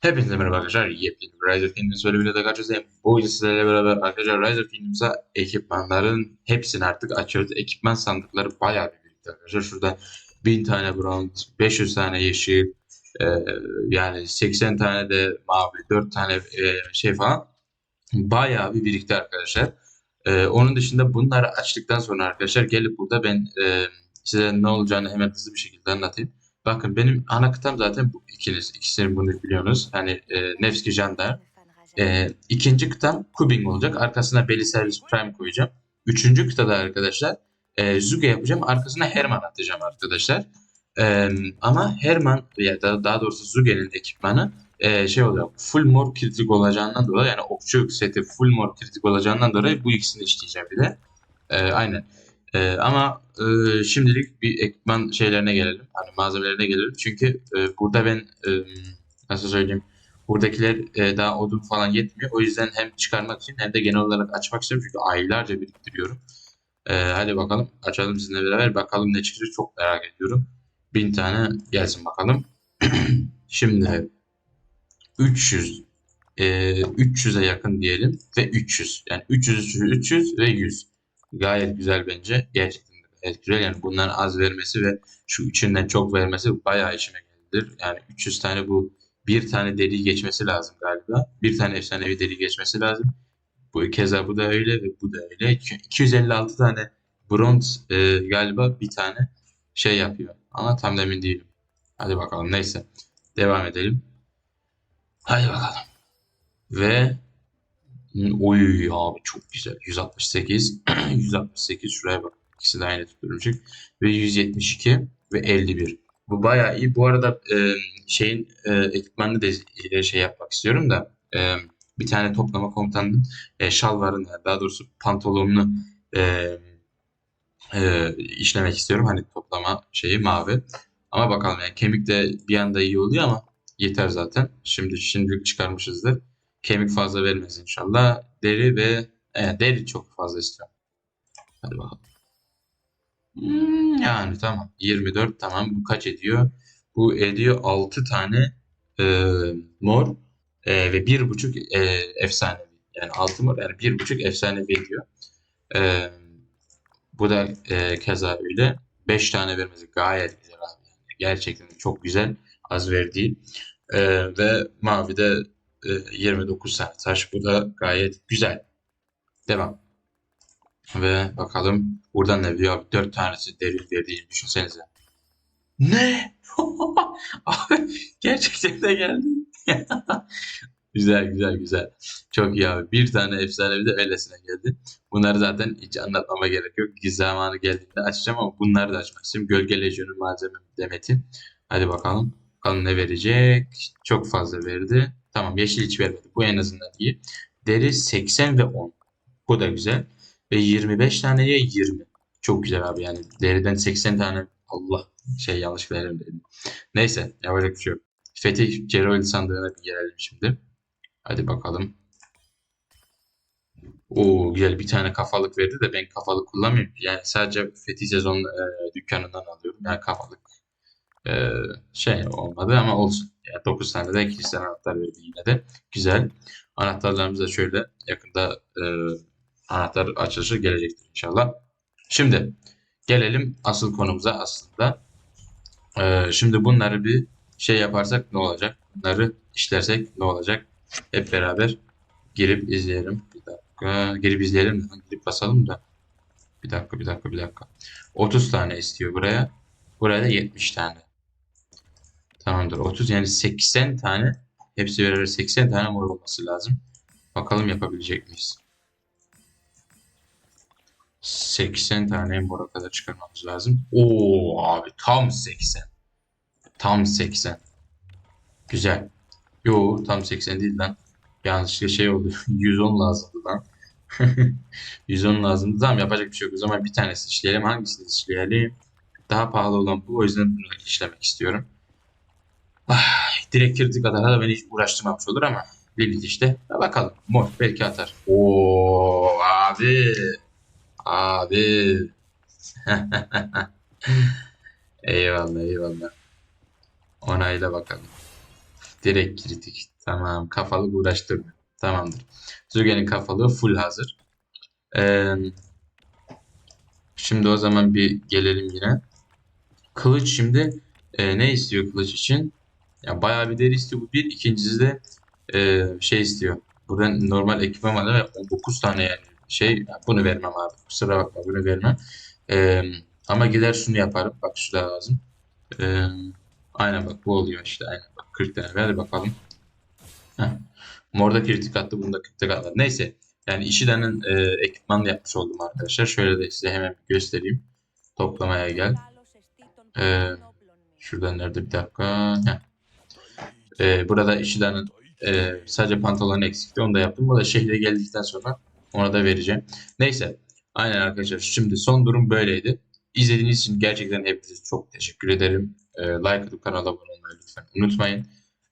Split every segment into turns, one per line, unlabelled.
Hepinize merhaba arkadaşlar. Yepyeni bir Rise of Kingdoms bölümüyle de karşınızdayım. Bu videoda sizlerle beraber arkadaşlar Rise of Kingdoms'a ekipmanların hepsini artık açıyoruz. Ekipman sandıkları bayağı bir birikti arkadaşlar. Şurada 1000 tane bronz, 500 tane yeşil, e, yani 80 tane de mavi, 4 tane e, şey falan. Bayağı bir birikti arkadaşlar. E, onun dışında bunları açtıktan sonra arkadaşlar gelip burada ben e, size ne olacağını hemen hızlı bir şekilde anlatayım. Bakın benim ana kıtam zaten bu ikiniz. İkisini bunu biliyorsunuz. Hani e, Nevski Jandar. E, ikinci kıtam Kubing olacak. Arkasına Belly Service Prime koyacağım. Üçüncü kıtada arkadaşlar e, Zuge yapacağım. Arkasına Herman atacağım arkadaşlar. E, ama Herman ya da daha doğrusu Zuge'nin ekipmanı e, şey olacak. Full mor kritik olacağından dolayı yani okçu seti full mor kritik olacağından dolayı bu ikisini işleyeceğim bir de. E, aynen. Ee, ama e, şimdilik bir ekipman şeylerine gelelim. Hani malzemelerine gelelim. Çünkü e, burada ben e, nasıl söyleyeyim buradakiler e, daha odun falan yetmiyor. O yüzden hem çıkarmak için hem de genel olarak açmak istiyorum. Çünkü aylarca biriktiriyorum. E, hadi bakalım açalım sizinle beraber. Bakalım ne çıkacak çok merak ediyorum. Bin tane gelsin bakalım. Şimdi 300 e, 300'e yakın diyelim ve 300. Yani 300, 300, 300 ve 100. Gayet güzel bence. Gerçekten gayet güzel. Yani bunların az vermesi ve şu üçünden çok vermesi bayağı işime geldi. Yani 300 tane bu bir tane deliği geçmesi lazım galiba. Bir tane efsanevi deliği geçmesi lazım. Bu keza bu da öyle ve bu da öyle. 256 tane bronz e, galiba bir tane şey yapıyor. Ama tam emin değilim. Hadi bakalım neyse. Devam edelim. Hadi bakalım. Ve Oy abi çok güzel. 168. 168 şuraya bak. İkisi de aynı tutturmuşuk. Ve 172 ve 51. Bu bayağı iyi. Bu arada e, şeyin e, ekipmanını da şey yapmak istiyorum da e, bir tane toplama komutanının e, şalvarını daha doğrusu pantolonunu e, e, işlemek istiyorum. Hani toplama şeyi mavi. Ama bakalım yani kemik de bir anda iyi oluyor ama yeter zaten. Şimdi şimdilik çıkarmışızdır. Kemik fazla vermez inşallah. Deri ve e, deri çok fazla istiyorum. Hadi bakalım. Hmm, yani tamam. 24 tamam. Bu kaç ediyor? Bu ediyor 6 tane e, mor e, ve 1.5 e, efsanevi. Yani 6 mor yani 1.5 efsanevi ediyor. E, bu da e, keza öyle. 5 tane vermesi gayet güzel abi. Gerçekten çok güzel. Az verdiği. E, ve mavi de 29 tane taş. Bu da gayet güzel. Devam. Ve bakalım buradan ne diyor? 4 tanesi deri verdiğini düşünsenize. Ne? Abi gerçekten de geldi. güzel güzel güzel. Çok iyi abi. Bir tane efsanevi de öylesine geldi. Bunları zaten hiç anlatmama gerek yok. Zamanı geldiğinde açacağım ama bunları da açmak istiyorum. Gölge Lejyonu malzeme demeti. Hadi bakalım. Bakalım ne verecek. Çok fazla verdi. Tamam yeşil hiç vermedi. Bu en azından iyi. Deri 80 ve 10. Bu da güzel. Ve 25 taneye 20. Çok güzel abi yani. Deriden 80 tane Allah şey yanlış verelim dedim. Neyse yapacak bir şey yok. Fetih Cerrahil sandığına bir gelelim şimdi. Hadi bakalım. Oo güzel bir tane kafalık verdi de ben kafalık kullanmıyorum. Yani sadece Fetih sezon e, dükkanından alıyorum. Yani kafalık e, şey olmadı ama olsun. Yani 9 tane de kilise anahtar verdi yine de. Güzel. Anahtarlarımız da şöyle yakında e, anahtar açılışı gelecektir inşallah. Şimdi gelelim asıl konumuza aslında. E, şimdi bunları bir şey yaparsak ne olacak? Bunları işlersek ne olacak? Hep beraber girip izleyelim. Bir dakika. Girip izleyelim. Girip basalım da. Bir dakika, bir dakika, bir dakika. 30 tane istiyor buraya. Buraya da 70 tane. Tamamdır. 30 yani 80 tane. Hepsi beraber 80 tane mor olması lazım. Bakalım yapabilecek miyiz? 80 tane mora kadar çıkarmamız lazım. Oo abi tam 80. Tam 80. Güzel. Yo tam 80 değil lan. Yanlışlıkla şey oldu. 110 lazımdı lan. 110 lazımdı. Tamam yapacak bir şey yok. O zaman bir tanesi işleyelim. Hangisini işleyelim? Daha pahalı olan bu. O yüzden bunu işlemek istiyorum. Ah, direkt kritik atarsa da beni hiç uğraştırmamış olur ama Lilith işte. Ya bakalım. Mor belki atar. Oo abi. Abi. eyvallah eyvallah. Onayla bakalım. Direkt kritik. Tamam. Kafalık uğraştırmıyor. Tamamdır. Züge'nin kafalığı full hazır. Ee, şimdi o zaman bir gelelim yine. Kılıç şimdi e, ne istiyor kılıç için? Ya bayağı bir deri istiyor bu bir. İkincisi de e, şey istiyor. Buradan normal ekipman ve 19 tane yani şey bunu vermem abi. Kusura bakma bunu vermem. E, ama gider şunu yaparım. Bak şu da lazım. E, aynen bak bu oluyor işte. Aynen bak 40 tane. Hadi bakalım. Heh. Morda kritik attı. Bunda kritik atmadı. Neyse. Yani Ishida'nın e, ekipmanını yapmış oldum arkadaşlar. Şöyle de size hemen göstereyim. Toplamaya gel. Ee, şuradan nerede bir dakika. Heh. Ee, burada Ishida'nın e, sadece pantolonu eksikti. Onu da yaptım. Bu da şehre geldikten sonra ona da vereceğim. Neyse. Aynen arkadaşlar. Şimdi son durum böyleydi. İzlediğiniz için gerçekten hepinize çok teşekkür ederim. Ee, like atıp kanala abone olmayı lütfen unutmayın.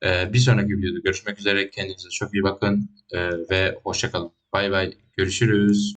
Ee, bir sonraki videoda görüşmek üzere. Kendinize çok iyi bakın ee, ve hoşça kalın. Bay bay. Görüşürüz.